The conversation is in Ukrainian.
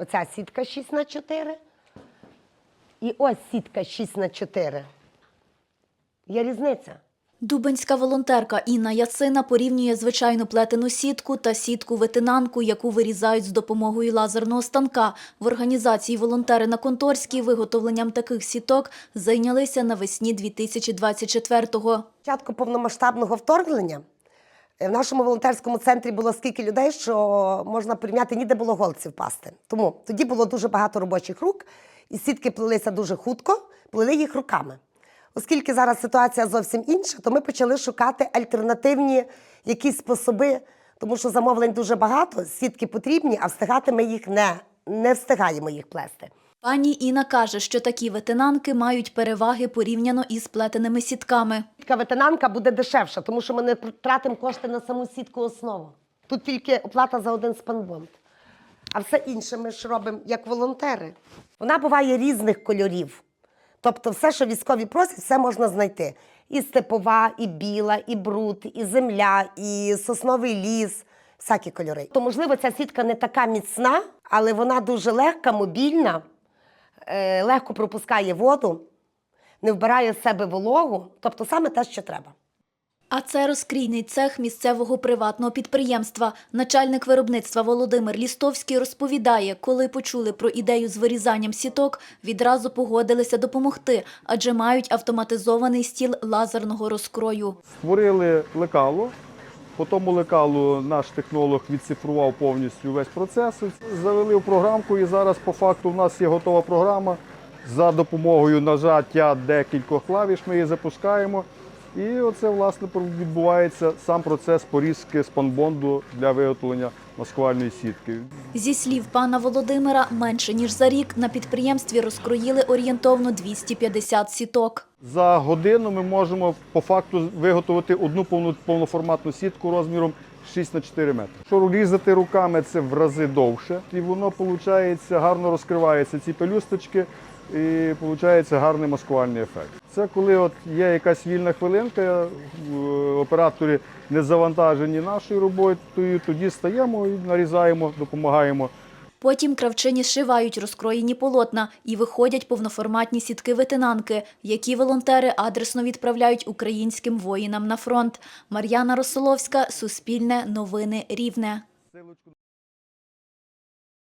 Оця сітка 6 на 4 і ось сітка 6 на 4 Є різниця. Дубенська волонтерка Інна Ясина порівнює звичайну плетену сітку та сітку-ветенанку, яку вирізають з допомогою лазерного станка. В організації волонтери на Конторській виготовленням таких сіток зайнялися навесні 2024-го. Початку повномасштабного вторгнення в нашому волонтерському центрі було скільки людей, що можна порівняти, ніде було голці впасти. Тому тоді було дуже багато робочих рук, і сітки плелися дуже хутко, плели їх руками. Оскільки зараз ситуація зовсім інша, то ми почали шукати альтернативні якісь способи, тому що замовлень дуже багато, сітки потрібні, а встигати ми їх не, не встигаємо їх плести. Пані Інна каже, що такі ветенанки мають переваги порівняно із плетеними сітками. Сітка ветенанка буде дешевша, тому що ми не тратимо кошти на саму сітку основу. Тут тільки оплата за один спанбонд. А все інше ми ж робимо як волонтери. Вона буває різних кольорів. Тобто, все, що військові просять, все можна знайти. І степова, і біла, і бруд, і земля, і сосновий ліс, всякі кольори. То, можливо, ця сітка не така міцна, але вона дуже легка, мобільна, е, легко пропускає воду, не вбирає з себе вологу, тобто саме те, що треба. А це розкрійний цех місцевого приватного підприємства. Начальник виробництва Володимир Лістовський розповідає, коли почули про ідею з вирізанням сіток, відразу погодилися допомогти, адже мають автоматизований стіл лазерного розкрою. Створили лекало. По тому лекалу наш технолог відцифрував повністю весь процес. Завели в програмку, і зараз по факту в нас є готова програма. За допомогою нажаття декількох клавіш ми її запускаємо. І оце власне відбувається сам процес порізки спанбонду для виготовлення маскувальної сітки. Зі слів пана Володимира, менше ніж за рік на підприємстві розкроїли орієнтовно 250 сіток. За годину ми можемо по факту виготовити одну повну, повноформатну сітку розміром 6 на 4 метри. Що різати руками це в рази довше, і воно виходить, гарно розкриваються ці пелюсточки, і виходить гарний маскувальний ефект. Це коли от є якась вільна хвилинка, е, оператори не завантажені нашою роботою, тоді стаємо і нарізаємо, допомагаємо. Потім кравчині зшивають розкроєні полотна і виходять повноформатні сітки-ветенанки, які волонтери адресно відправляють українським воїнам на фронт. Мар'яна Росоловська, Суспільне, Новини Рівне.